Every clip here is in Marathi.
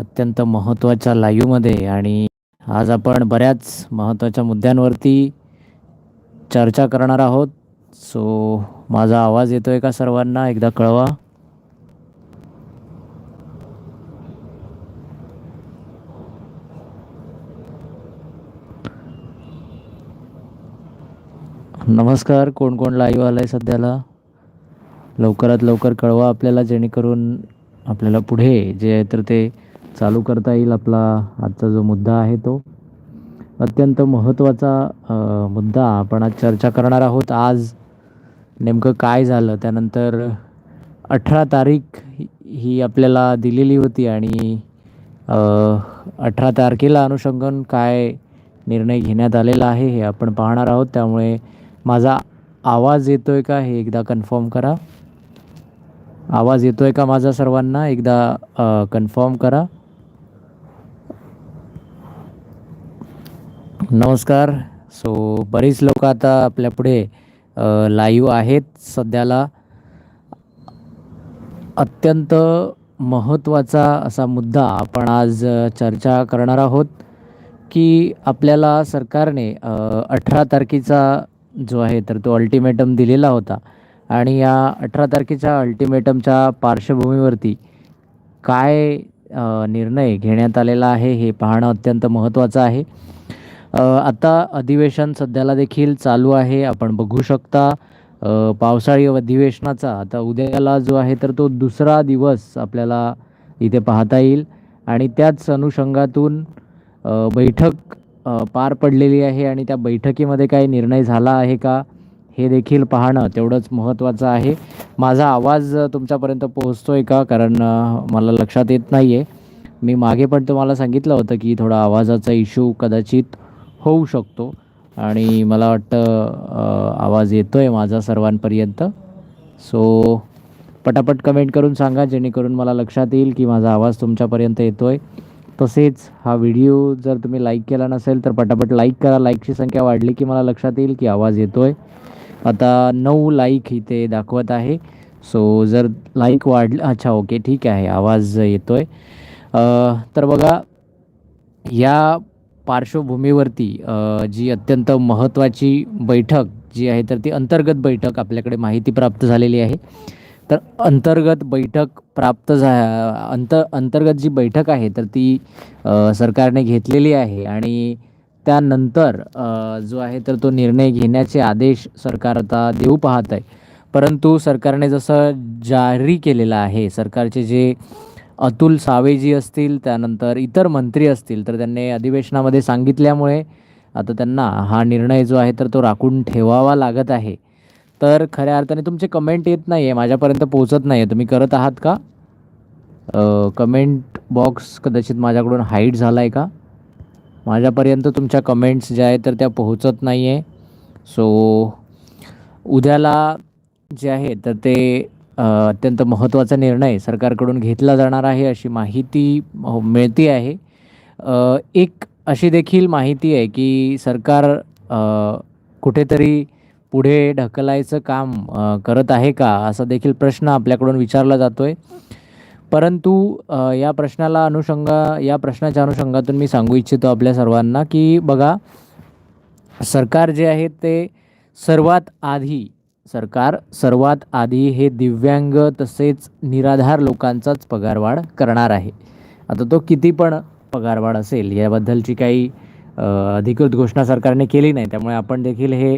अत्यंत महत्त्वाच्या लाईव्हमध्ये आणि आज आपण बऱ्याच महत्त्वाच्या मुद्द्यांवरती चर्चा करणार आहोत. सो माझा आवाज येतो आहे का सर्वांना? एकदा कळवा. नमस्कार. कोण कोण लाईव्ह आलं आहे सध्याला? लवकरात लवकर कळवा आपल्याला जेणेकरून आपल्याला पुढे जे आहे तर ते चालू करता येईल आपला आजचा जो मुद्दा आहे तो. अत्यंत महत्त्वाचा मुद्दा आपण आज चर्चा करणार आहोत. आज नेमकं काय झालं? त्यानंतर अठरा तारीख ही- आपल्याला दिलेली होती आणि अठरा तारखेला अनुषंगन काय निर्णय घेण्यात आलेला आहे हे आपण पाहणार आहोत. त्यामुळे माझा आवाज येतो आहे का हे एकदा कन्फर्म करा. आवाज येतो आहे का माझा सर्वांना? एकदा कन्फर्म करा. नमस्कार. सो बरीच लोक आता आपल्यापुढे लाईव्ह आहेत. सध्याला अत्यंत महत्त्वाचा असा मुद्दा आपण आज चर्चा करणार आहोत की आपल्याला सरकारने अठरा तारखेचा जो आहे तर तो अल्टिमेटम दिलेला होता. आणि या अठरा तारखेच्या अल्टिमेटमच्या पार्श्वभूमीवरती काय निर्णय घेण्यात आलेला आहे हे पाहणं अत्यंत महत्त्वाचं आहे. आता अधिवेशन सध्याला देखील चालू आहे. आपण बघू शकता पावसाळी अधिवेशनाचा आता उद्याला जो आहे तर तो दुसरा दिवस आपल्याला इथे पाहता येईल. आणि त्याच अनुषंगातून बैठक पार पडलेली आहे आणि त्या बैठकीमध्ये काही निर्णय झाला आहे का हे देखील पाहणं तेवढंच महत्त्वाचं आहे. माझा आवाज तुमच्यापर्यंत पोहोचतो आहे का? कारण मला लक्षात येत नाही आहे मी मागे पण तुम्हाला सांगितलं होतं की थोडा आवाजाचा इश्यू कदाचित होऊ शकतो. आणि मला वाटतं आवाज येतो आहे माझा सर्वांपर्यंत. सो पटापट कमेंट करून सांगा जेणेकरून मला लक्षात येईल की माझा आवाज तुमच्यापर्यंत येतो आहे तसेच हा व्हिडिओ जर तुम्ही लाईक केला नसेल तर पटापट लाईक करा. लाईकची संख्या वाढली की मला लक्षात येईल की आवाज येतो आहे आता नऊ लाईक इथे दाखवत आहे. सो जर लाईक वाढलं अच्छा ओके ठीक आहे. आवाज येतो आहे तर बघा या पार्श्वभूमीवरती जी अत्यंत महत्त्वाची बैठक जी आहे तर ती अंतर्गत बैठक आपल्याकडे माहिती प्राप्त झालेली आहे. तर अंतर्गत बैठक प्राप्त झा अंत अंतर्गत जी बैठक आहे तर ती सरकारने घेतलेली आहे आणि त्यानंतर जो आहे तर तो निर्णय घेण्याचे आदेश सरकार आता देऊ पाहत आहे. परंतु सरकारने जसं जारी केलेलं आहे सरकारचे जे अतुल सावेजी असतील त्यानंतर इतर मंत्री असतील तर त्यांनी अधिवेशनामध्ये सांगितल्यामुळे आता त्यांना हा निर्णय जो आहे तर तो राखून ठेवावा लागत आहे. तर खऱ्या अर्थाने तुमचे कमेंट येत नाही आहे माझ्यापर्यंत पोहोचत नाही आहे तुम्ही करत आहात का? कमेंट बॉक्स कदाचित माझ्याकडून हाईट झाला आहे का? माझ्यापर्यंत तुमच्या कमेंट्स ज्या आहेत तर त्या पोहोचत नाही आहे सो उद्याला जे आहे तर ते अत्यंत महत्त्वाचा निर्णय सरकारकडून घेतला जाणार आहे अशी माहिती हो, मिळते आहे. एक अशी देखील माहिती आहे की सरकार कुठेतरी पुढे ढकलायचं काम करत आहे का असा देखील प्रश्न आपल्याकडून विचारला जातो आहे परंतु या प्रश्नाला अनुषंगा या प्रश्नाच्या अनुषंगातून मी सांगू इच्छितो आपल्या सर्वांना की बघा सरकार जे आहे ते सर्वात आधी सरकार सर्वात आधी हे दिव्यांग तसेच निराधार लोकांचाच पगारवाढ करणार आहे. आता तो किती पण पगारवाढ असेल याबद्दलची काही अधिकृत घोषणा सरकारने केली नाही. त्यामुळे आपण देखील हे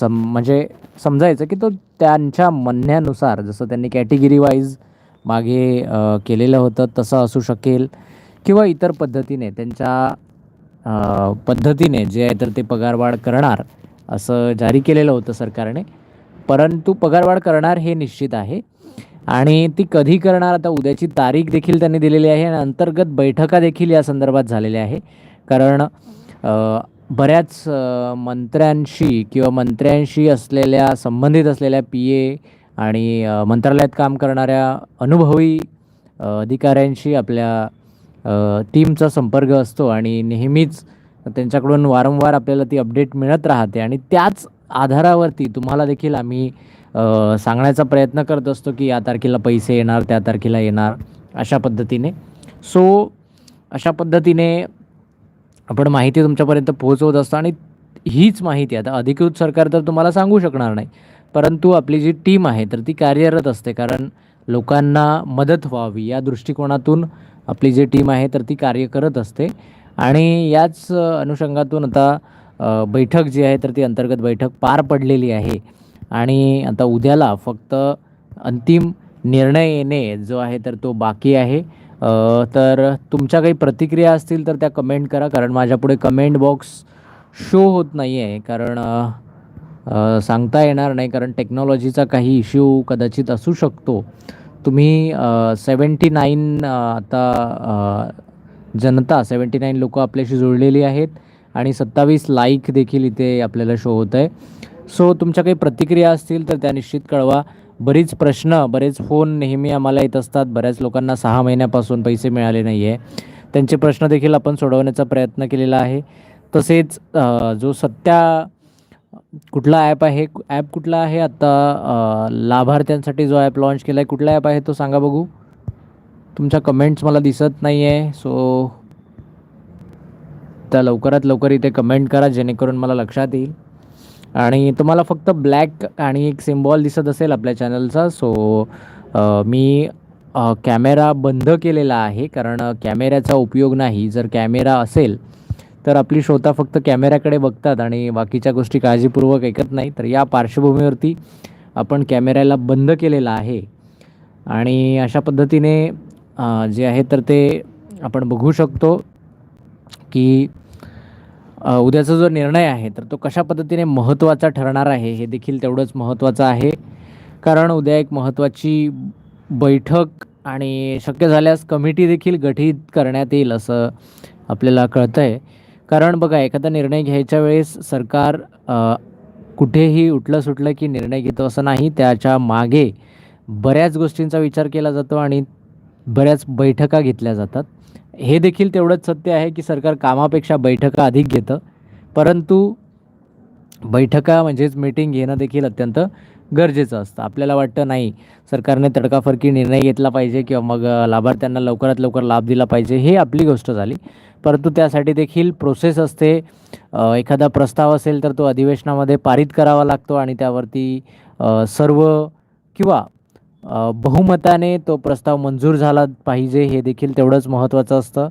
सम म्हणजे समजायचं की तो त्यांच्या म्हणण्यानुसार जसं त्यांनी कॅटेगरीवाईज मागे केलेलं होतं तसं असू शकेल किंवा इतर पद्धतीने त्यांच्या पद्धतीने जे आहे तर ते पगारवाढ करणार. असं जारी केलेलं होतं सरकारने. परंतु पगारवाढ करणार हे निश्चित आहे. आणि ती कधी करणार आता उद्याची तारीख देखील त्यांनी दिलेली आहे आणि अंतर्गत बैठका देखील या संदर्भात झालेल्या आहे. कारण बऱ्याच मंत्र्यांशी किंवा मंत्र्यांशी असलेल्या संबंधित असलेल्या पी ए आणि मंत्रालयात काम करणाऱ्या अनुभवी अधिकाऱ्यांशी आपल्या टीमचा संपर्क असतो आणि नेहमीच त्यांच्याकडून वारंवार आपल्याला ती अपडेट मिळत राहते. आणि त्याच आधारावरती तुम्हाला देखील आम्ही सांगण्याचा प्रयत्न करत असतो की या तारखेला पैसे येणार त्या तारखेला येणार अशा पद्धतीने. सो अशा पद्धतीने आपण माहिती तुमच्यापर्यंत पोहोचवत असतो आणि हीच माहिती आता अधिकृत सरकार तर तुम्हाला सांगू शकणार नाही परंतु आपली जी टीम आहे तर ती कार्यरत असते. कारण लोकांना मदत व्हावी या दृष्टिकोनातून आपली जी टीम आहे तर ती कार्य करत असते. आणि याच अनुषंगातून आता बैठक जी आहे तर ती अंतर्गत बैठक पार पडलेली आहे. आणि आता उद्याला फक्त अंतिम निर्णय येणे जो आहे तर तो बाकी आहे. तर तुमच्या काही प्रतिक्रिया असतील तर त्या कमेंट करा. कारण माझ्यापुढे कमेंट बॉक्स शो होत नाही आहे कारण सांगता येणार नाही. कारण टेक्नॉलॉजीचा काही इश्यू कदाचित असू शकतो. तुम्ही सेवन्टी नाईन आता जनता सेवन्टी नाईन लोकं आपल्याशी जुळलेली आहेत आणि सत्तावीस लाईक देखील इथे आपल्याला शो होत आहे सो तुमच्या काही प्रतिक्रिया असतील तर त्या निश्चित कळवा. बरीच प्रश्न बरेच फोन नेहमी आम्हाला येत असतात. बऱ्याच लोकांना सहा महिन्यापासून पैसे मिळाले नाही आहे त्यांचे प्रश्न देखील आपण सोडवण्याचा प्रयत्न केलेला आहे. तसेच जो सत्या कुठला ॲप आहे ॲप कुठला आहे? आत्ता लाभार्थ्यांसाठी जो ॲप लॉन्च केला आहे कुठला ॲप आहे तो सांगा बघू. तुमच्या कमेंट्स मला दिसत नाही आहे सो त्या लवकरात लवकर इथे कमेंट करा जेणेकरून मला लक्षात येईल. आणि तुम्हाला फक्त ब्लॅक आणि एक सिम्बॉल दिसत असेल आपल्या चॅनलचा सो मी कॅमेरा बंद केलेला आहे कारण कॅमेऱ्याचा उपयोग नाही. जर कॅमेरा असेल तर आपली श्रोता फक्त कॅमेऱ्याकडे बघतात आणि बाकीच्या गोष्टी काळजीपूर्वक ऐकत नाही. तर या पार्श्वभूमीवरती आपण कॅमेऱ्याला बंद केलेला आहे. आणि अशा पद्धतीने जे आहे तर ते आपण बघू शकतो की उद्याचा जो निर्णय आहे तर तो कशा पद्धतीने महत्त्वाचा ठरणार आहे हे देखील तेवढंच महत्त्वाचं आहे. कारण उद्या एक महत्त्वाची बैठक आणि शक्य झाल्यास कमिटी देखील गठीत करण्यात येईल असं आपल्याला कळतं आहे कारण बघा एखादा निर्णय घ्यायच्या वेळेस सरकार कुठेही उठलं सुटलं की निर्णय घेतो असं नाही त्याच्यामागे बऱ्याच गोष्टींचा विचार केला जातो आणि बऱ्याच बैठका घेतल्या जातात. हे देखील तेवढंच सत्य आहे की सरकार कामापेक्षा बैठका अधिक घेतं. परंतु बैठका म्हणजेच मीटिंग घेणं देखील अत्यंत गरजेचं असतं. आपल्याला वाटतं नाही सरकारने तडकाफडकी निर्णय घेतला पाहिजे किंवा मग लाभार्थ्यांना लवकरात लवकर लाभ दिला पाहिजे हे आपली गोष्ट झाली. परंतु त्यासाठी देखील प्रोसेस असते. एखादा प्रस्ताव असेल तर तो अधिवेशनामध्ये पारित करावा लागतो आणि त्यावरती सर्व किंवा बहुमताने तो प्रस्ताव मंजूर झाला पाहिजे हे देखील तेवढंच महत्त्वाचं असतं.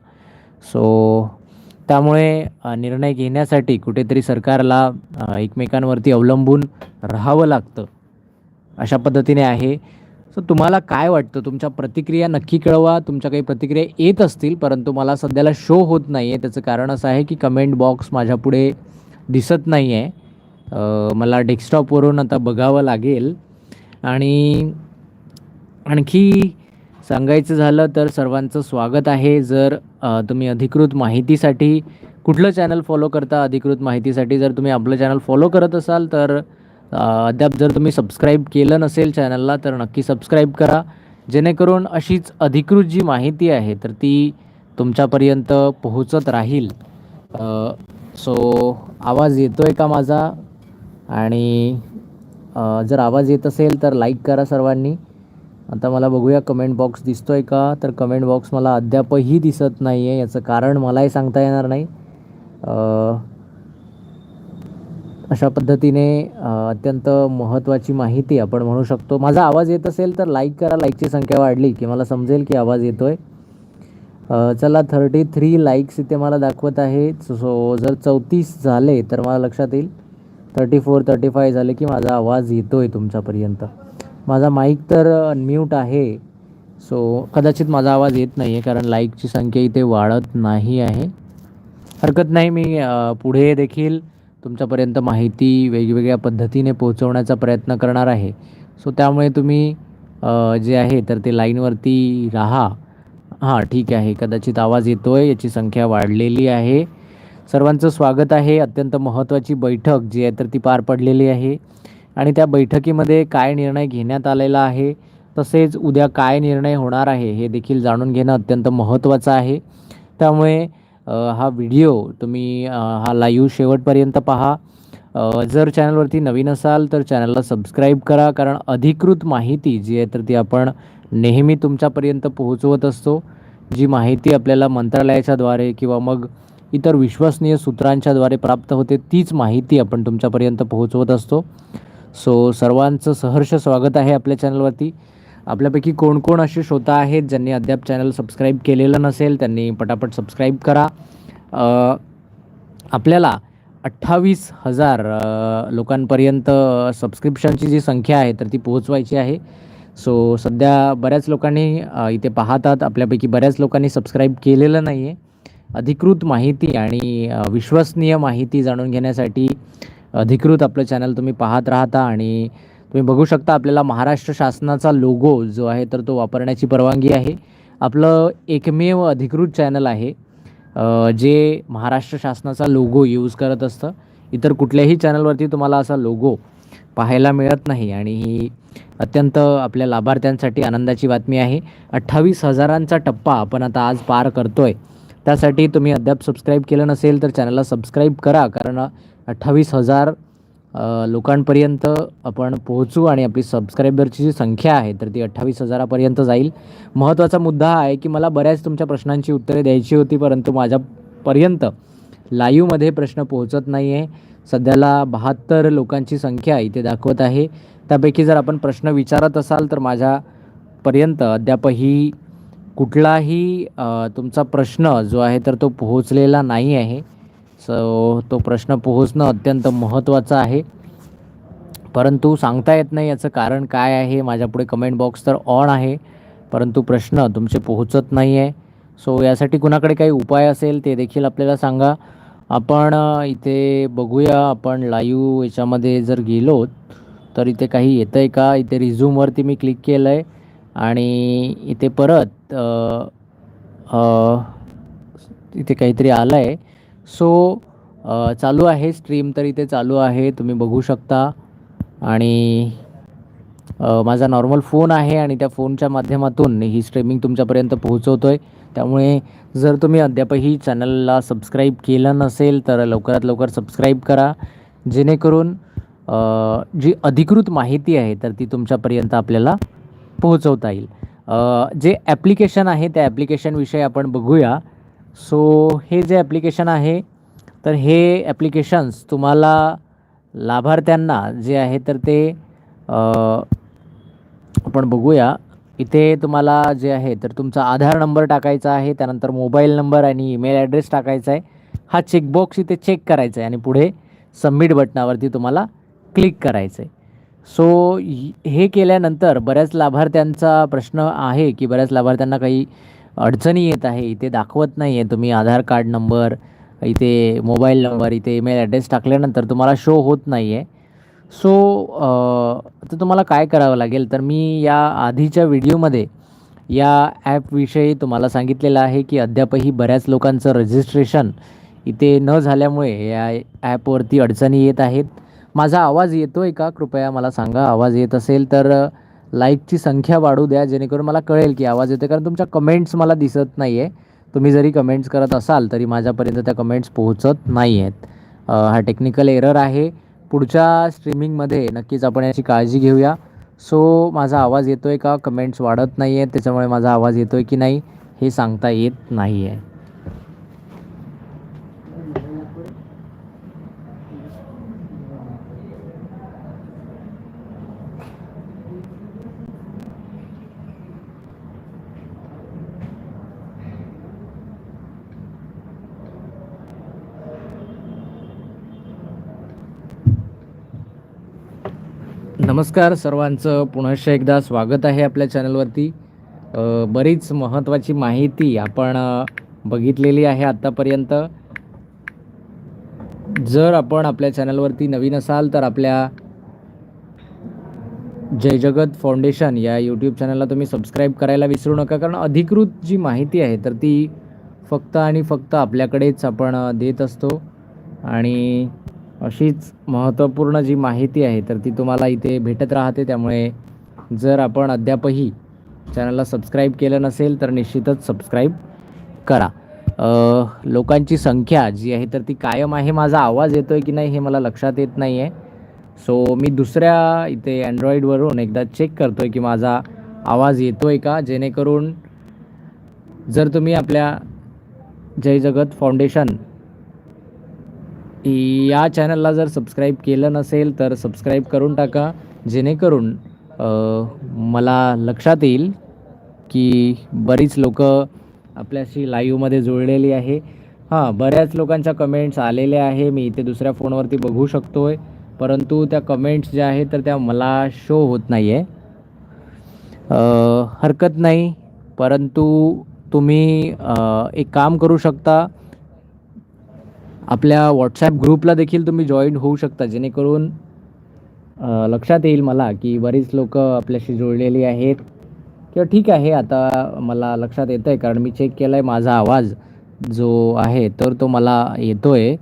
सो त्यामुळे निर्णय घेण्यासाठी कुठेतरी सरकारला एकमेकांवरती अवलंबून राहावं लागतं अशा पद्धतीने आहे. सो तुम्हाला काय वाटतं? तुमच्या प्रतिक्रिया नक्की कळवा. तुमच्या काही प्रतिक्रिया येत असतील परंतु मला सध्याला शो होत नाही आहे त्याचं कारण असं आहे की कमेंट बॉक्स माझ्यापुढे दिसत नाही आहे मला डेस्कटॉपवरून आता बघावं लागेल. आणि आणखी सांगायचं झालं तर सर्वांचं स्वागत आहे. जर तुम्ही अधिकृत माहितीसाठी कुठलं चॅनल फॉलो करता अधिकृत माहितीसाठी जर तुम्ही आपलं चॅनल फॉलो करत असाल तर अद्याप जर तुम्ही सबस्क्राईब केलं नसेल चॅनलला तर नक्की सबस्क्राईब करा. जेणेकरून अशीच अधिकृत जी माहिती आहे तर ती तुमच्यापर्यंत पोहोचत राहील. सो आवाज येतो आहे का माझा? आणि जर आवाज येत असेल तर लाईक करा सर्वांनी. आता मला बघूया कमेंट बॉक्स दिसतो आहे का? तर कमेंट बॉक्स मला अद्यापही दिसत नाही आहे याचं कारण मलाही सांगता येणार नाही. अशा पद्धतीने अत्यंत महत्त्वाची माहिती आपण म्हणू शकतो. माझा आवाज येत असेल तर लाईक करा लाईकची संख्या वाढली की मला समजेल की आवाज येतो आहे चला थर्टी थ्री लाईक्स इथे मला दाखवत आहे सो जर चौतीस झाले तर मला लक्षात येईल. थर्टी फोर थर्टी फाय झाले की माझा आवाज येतो आहे तुमच्यापर्यंत. माझा माईक तर अनम्यूट आहे. सो कदाचित माझा आवाज येत नाही आहे कारण लाईकची संख्या इथे वाढत नाही आहे. हरकत नाही मी पुढे देखील तुमच्यापर्यंत माहिती वेगवेगळ्या पद्धतीने पोहोचवण्याचा प्रयत्न करणार आहे. सो त्यामुळे तुम्ही जे आहे तर ते लाईनवरती राहा. हां ठीक आहे. कदाचित आवाज येतो आहे याची संख्या वाढलेली आहे. सर्वांचं स्वागत आहे. अत्यंत महत्त्वाची बैठक जी आहे तर ती पार पडलेली आहे. आणि त्या बैठकीमध्ये काय निर्णय घेण्यात आलेला आहे तसेच उद्या काय निर्णय होणार आहे हे देखील जाणून घेणं अत्यंत महत्त्वाचं आहे. त्यामुळे हा व्हिडिओ तुम्ही हा लाईव्ह शेवटपर्यंत पहा. जर चॅनलवरती नवीन असाल तर चॅनलला सबस्क्राईब करा कारण अधिकृत माहिती जी आहे तर ती आपण नेहमी तुमच्यापर्यंत पोहोचवत असतो. जी माहिती आपल्याला मंत्रालयाच्याद्वारे किंवा मग इतर विश्वसनीय सूत्रांच्याद्वारे प्राप्त होते तीच माहिती आपण तुमच्यापर्यंत पोहोचवत असतो. सो सर्वांचं सहर्ष स्वागत आहे आपल्या चॅनलवरती. आपल्यापैकी कोण कोण असे श्रोता आहेत ज्यांनी अद्याप चॅनल सबस्क्राईब केलेलं नसेल त्यांनी पटापट सबस्क्राईब करा. आपल्याला अठ्ठावीस हजार लोकांपर्यंत सबस्क्रिप्शनची जी संख्या आहे तर ती पोहोचवायची आहे. सो सध्या बऱ्याच लोकांनी इथे पाहतात. आपल्यापैकी बऱ्याच लोकांनी सबस्क्राईब केलेलं नाही आहे अधिकृत माहिती आणि विश्वसनीय माहिती जाणून घेण्यासाठी अधिकृत आपलं चॅनल तुम्ही पाहत राहता आणि तुम्ही बघू शकता आपल्याला महाराष्ट्र शासनाचा लोगो जो आहे तर तो वापरण्याची परवानगी आहे. आपलं एकमेव अधिकृत चॅनल आहे जे महाराष्ट्र शासनाचा लोगो यूज करत असतं. इतर कुठल्याही चॅनलवरती तुम्हाला असा लोगो पाहायला मिळत नाही आणि ही अत्यंत आपल्या लाभार्थ्यांसाठी आनंदाची बातमी आहे. अठ्ठावीस हजारांचा टप्पा आपण आता आज पार करतो आहे त्यासाठी तुम्ही अद्याप सबस्क्राईब केलं नसेल तर चॅनलला सबस्क्राईब करा कारण अठ्ठावीस हजार लोकांपर्यंत आपण पोहोचू आणि आपली सबस्क्रायबरची जी संख्या आहे तर ती अठ्ठावीस हजारापर्यंत जाईल. महत्त्वाचा मुद्दा हा आहे की मला बऱ्याच तुमच्या प्रश्नांची उत्तरे द्यायची होती परंतु माझ्यापर्यंत लाईव्हमध्ये प्रश्न पोहोचत नाही आहे सध्याला बहात्तर लोकांची संख्या इथे दाखवत आहे. त्यापैकी जर आपण प्रश्न विचारत असाल तर माझ्यापर्यंत अद्यापही कुठलाही तुमचा प्रश्न जो आहे तर तो पोहोचलेला नाही आहे. सो तो प्रश्न पोहोचणं अत्यंत महत्त्वाचं आहे. परंतु सांगता येत नाही याचं कारण काय आहे माझ्यापुढे कमेंट बॉक्स तर ऑन आहे. परंतु प्रश्न तुमचे पोहोचत नाही आहे सो यासाठी कुणाकडे काही उपाय असेल ते देखील आपल्याला सांगा. आपण इथे बघूया आपण लाईव्ह याच्यामध्ये जर गेलो तर इथे काही येतं आहे का? इथे रिझ्यूमवरती मी क्लिक केलं आहे आणि इथे परत इथे काहीतरी आलं आहे सो चालू आहे स्ट्रीम तर इथे चालू आहे तुम्ही बघू शकता. आणि माझा नॉर्मल फोन आहे आणि त्या फोनच्या माध्यमातून ही स्ट्रीमिंग तुमच्यापर्यंत पोहोचवतो आहे त्यामुळे जर तुम्ही अद्यापही चॅनलला सबस्क्राईब केलं नसेल तर लवकरात लवकर सबस्क्राईब करा. जेणेकरून जी अधिकृत माहिती आहे तर ती तुमच्यापर्यंत आपल्याला पोहोचवता येईल. जे ॲप्लिकेशन आहे त्या ॲप्लिकेशनविषयी आपण बघूया. सो हे जे ॲप्लिकेशन आहे तर हे ॲप्लिकेशन्स तुम्हाला लाभार्थ्यांना जे आहे तर ते आपण बघूया. इथे तुम्हाला जे आहे तर तुमचा आधार नंबर टाकायचा आहे त्यानंतर मोबाईल नंबर आणि ईमेल ॲड्रेस टाकायचा आहे. हा चेकबॉक्स इथे चेक करायचा आहे आणि पुढे सबमिट बटनावरती तुम्हाला क्लिक करायचं आहे. सो हे केल्यानंतर बऱ्याच लाभार्थ्यांचा प्रश्न आहे की बऱ्याच लाभार्थ्यांना काही अडचणी येत आहे इथे दाखवत नाही आहे तुम्ही आधार कार्ड नंबर इथे मोबाईल नंबर इथे ईमेल ॲड्रेस टाकल्यानंतर तुम्हाला शो होत नाही आहे सो तर तुम्हाला काय करावं लागेल? तर मी या आधीच्या व्हिडिओमध्ये या ॲपविषयी तुम्हाला सांगितलेलं आहे की अद्यापही बऱ्याच लोकांचं रजिस्ट्रेशन इथे न झाल्यामुळे या ॲपवरती अडचणी येत आहेत. माझा आवाज येतो आहे का? कृपया मला सांगा. आवाज येत असेल तर लाईकची संख्या वाढू द्या जेणेकरून मला कळेल की आवाज येतो कारण तुमच्या कमेंट्स मला दिसत नाही आहे तुम्ही जरी कमेंट्स करत असाल तरी माझ्यापर्यंत त्या कमेंट्स पोहोचत नाही आहेत हा टेक्निकल एरर आहे. पुढच्या स्ट्रीमिंगमध्ये नक्कीच आपण याची काळजी घेऊया. सो माझा आवाज येतो आहे का? कमेंट्स वाढत नाही आहेत त्याच्यामुळे माझा आवाज येतो आहे की नाही हे सांगता येत नाही आहे नमस्कार सर्वांचं. पुनश्च एकदा स्वागत आहे आपल्या चॅनलवरती. बरीच महत्त्वाची माहिती आपण बघितलेली आहे आत्तापर्यंत जर आपण आपल्या चॅनलवरती नवीन असाल तर आपल्या जय जगत फाउंडेशन या यूट्यूब चॅनलला तुम्ही सबस्क्राईब करायला विसरू नका कारण अधिकृत जी माहिती आहे तर ती फक्त आणि फक्त आपल्याकडेच आपण देत असतो. आणि अशीच महत्त्वपूर्ण जी माहिती आहे तर ती तुम्हाला इथे भेटत राहते. त्यामुळे जर आपण अद्यापही चॅनलला सबस्क्राईब केलं नसेल तर निश्चितच सबस्क्राईब करा. लोकांची संख्या जी आहे तर ती कायम आहे. माझा आवाज येतो आहे की नाही हे मला लक्षात येत नाही आहे सो मी दुसऱ्या इथे अँड्रॉईडवरून एकदा चेक करतो आहे की माझा आवाज येतो आहे का? जेणेकरून जर तुम्ही आपल्या जय जगत फाउंडेशन या चॅनलला जर सबस्क्राईब केलं नसेल तर सबस्क्राईब करून टाका. जेणेकरून मला लक्षात येईल की बरीच लोक आपल्याशी लाईव्हमध्ये जुळलेली आहे. हां बऱ्याच लोकांच्या कमेंट्स आलेल्या आहे. मी इथे दुसऱ्या फोनवरती बघू शकतो आहे परंतु त्या कमेंट्स ज्या आहेत तर त्या मला शो होत नाही आहे हरकत नाही. परंतु तुम्ही एक काम करू शकता. आपल्या व्हॉट्सॲप ग्रुपला देखील तुम्ही जॉईन होऊ शकता जेणेकरून लक्षात येईल मला की बरीच लोक आपल्याशी जुळलेली आहेत. किंवा ठीक आहे आता मला लक्षात येतं आहे कारण मी चेक केलं आहे माझा आवाज जो आहे तर तो मला येतो आहे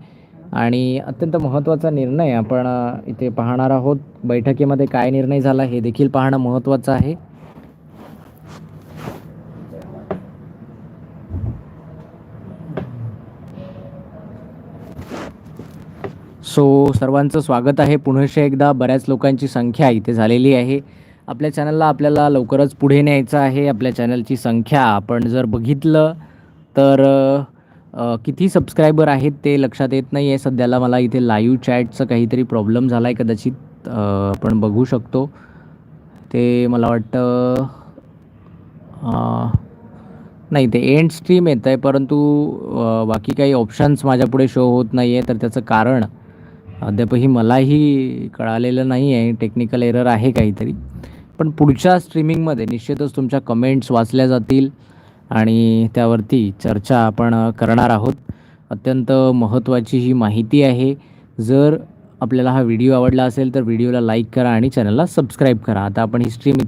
आणि अत्यंत महत्त्वाचा निर्णय आपण इथे पाहणार आहोत. बैठकीमध्ये काय निर्णय झाला हे देखील पाहणं महत्त्वाचं आहे. सो सर्वांचं स्वागत आहे. पुनश्च एकदा बऱ्याच लोकांची संख्या इथे झालेली आहे. आपल्या चॅनलला आपल्याला लवकरच पुढे न्यायचं आहे. आपल्या चॅनलची संख्या आपण जर बघितलं तर किती सबस्क्रायबर आहेत ते लक्षात येत नाही आहे सध्याला मला इथे लाईव्ह चॅटचं काहीतरी प्रॉब्लेम झाला आहे कदाचित आपण बघू शकतो. ते मला वाटतं नाही ते एंड स्ट्रीम येतं आहे परंतु बाकी काही ऑप्शन्स माझ्यापुढे शो होत नाही आहे तर त्याचं कारण अद्यापही मलाही कळालेलं नाही आहे टेक्निकल एरर आहे काहीतरी. पण पुढच्या स्ट्रीमिंगमध्ये निश्चितच तुमच्या कमेंट्स वाचल्या जातील आणि त्यावरती चर्चा आपण करणार आहोत. अत्यंत महत्त्वाची ही माहिती आहे. जर आपल्याला हा व्हिडिओ आवडला असेल तर व्हिडिओला लाईक करा आणि चॅनलला सबस्क्राईब करा. आता आपण ही स्ट्रीम